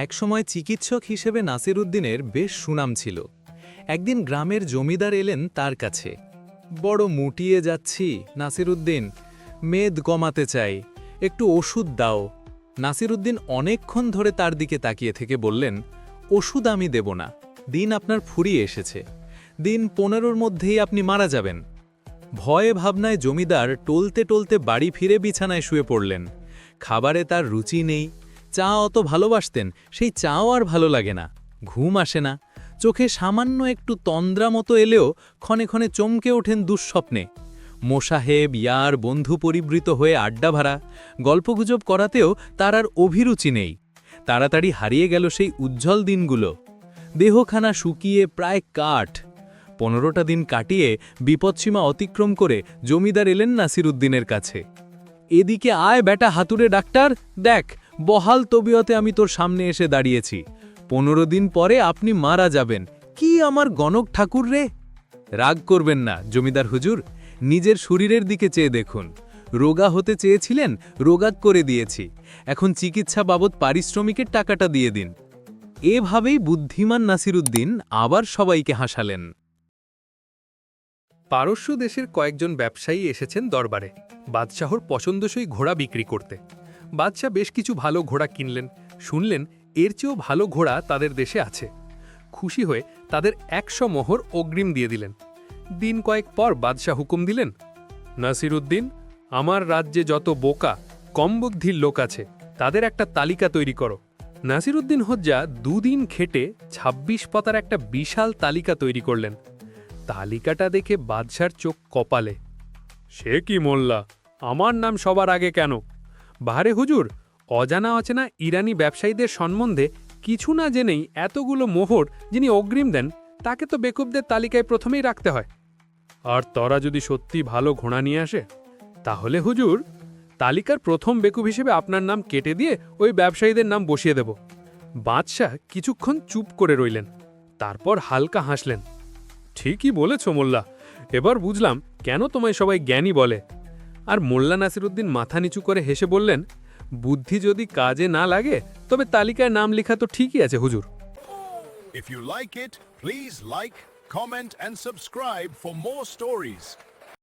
একসময় চিকিৎসক হিসেবে নাসিরুদ্দিনের বেশ সুনাম ছিল। একদিন গ্রামের জমিদার এলেন তার কাছে। বড় মুটিয়ে যাচ্ছি নাসিরুদ্দিন মেদ কমাতে চাই। একটু ওষুধ দাও। নাসিরুদ্দিন অনেকক্ষণ ধরে তার দিকে তাকিয়ে থেকে বললেন, ওষুধ আমি দেব না। দিন আপনার ফুরিয়ে এসেছে। দিন পনেরোর মধ্যেই আপনি মারা যাবেন। ভয়ে ভাবনায় জমিদার টলতে টলতে বাড়ি ফিরে বিছানায় শুয়ে পড়লেন। খাবারে তার রুচি নেই। চা অত ভালোবাসতেন, সেই চাও আর ভালো লাগে না। ঘুম আসে না। চোখে সামান্য একটু তন্দ্রা মতো এলেও ক্ষণে ক্ষণে চমকে ওঠেন দুঃস্বপ্নে। মোসাহেব ইয়ার বন্ধু পরিবৃত হয়ে আড্ডা ভাড়া, গল্পগুজব করাতেও তার আর অভিরুচি নেই। তাড়াতাড়ি হারিয়ে গেল সেই উজ্জ্বল দিনগুলো। দেহখানা শুকিয়ে প্রায় কাঠ। পনেরোটা দিন কাটিয়ে বিপদসীমা অতিক্রম করে জমিদার এলেন নাসিরুদ্দিনের কাছে। এদিকে আয় বেটা হাতুড়ে ডাক্তার, দেখ বহাল তবিয়তে আমি তোর সামনে এসে দাঁড়িয়েছি। পনেরো দিন পরে আপনি মারা যাবেন। কি আমার গণক ঠাকুর রে? রাগ করবেন না, জমিদার হুজুর। নিজের শরীরের দিকে চেয়ে দেখুন। রোগা হতে চেয়েছিলেন রোগাক করে দিয়েছি। এখন চিকিৎসা বাবদ পারিশ্রমিকের টাকাটা দিয়ে দিন। এভাবেই বুদ্ধিমান নাসিরুদ্দিন আবার সবাইকে হাসালেন। পারস্য দেশের কয়েকজন ব্যবসায়ী এসেছেন দরবারে। বাদশাহর পছন্দসই ঘোড়া বিক্রি করতে। বাদশাহ বেশ কিছু ভালো ঘোড়া কিনলেন। শুনলেন, এর চেয়েও ভালো ঘোড়া তাদের দেশে আছে। খুশি হয়ে তাদের একশো মোহর অগ্রিম দিয়ে দিলেন। দিন কয়েক পর বাদশাহ হুকুম দিলেন, নাসিরুদ্দিন, আমার রাজ্যে যত বোকা, কম বুদ্ধির লোক আছে, তাদের একটা তালিকা তৈরি করো। নাসিরুদ্দিন হজ্জা দুদিন খেটে ২৬ পাতার একটা বিশাল তালিকা তৈরি করলেন। তালিকাটা দেখে বাদশার চোখ কপালে। সে কি মোল্লা, আমার নাম সবার আগে কেন? বাহারে হুজুর, অজানা অচেনা ইরানি ব্যবসায়ীদের সম্বন্ধে কিছু না জেনেই এতগুলো মোহর যিনি অগ্রিম দেন, তাকে তো বেকুবদের তালিকায় প্রথমেই রাখতে হয়। আর তরা যদি সত্যি ভালো ঘোড়া নিয়ে আসে? তাহলে হুজুর, তালিকার প্রথম বেকুব হিসেবে আপনার নাম কেটে দিয়ে ওই ব্যবসায়ীদের নাম বসিয়ে দেব। বাদশাহ কিছুক্ষণ চুপ করে রইলেন, তারপর হালকা হাসলেন। ঠিকই বলেছ মোল্লা, এবার বুঝলাম কেন তোমায় সবাই জ্ঞানী বলে। আর মোল্লা নাসিরুদ্দিন মাথা নিচু করে হেসে বললেন, বুদ্ধি যদি কাজে না লাগে, তবে তালিকায় নাম লেখা তো ঠিকই আছে, হুজুর। If you like it please like comment and subscribe for more stories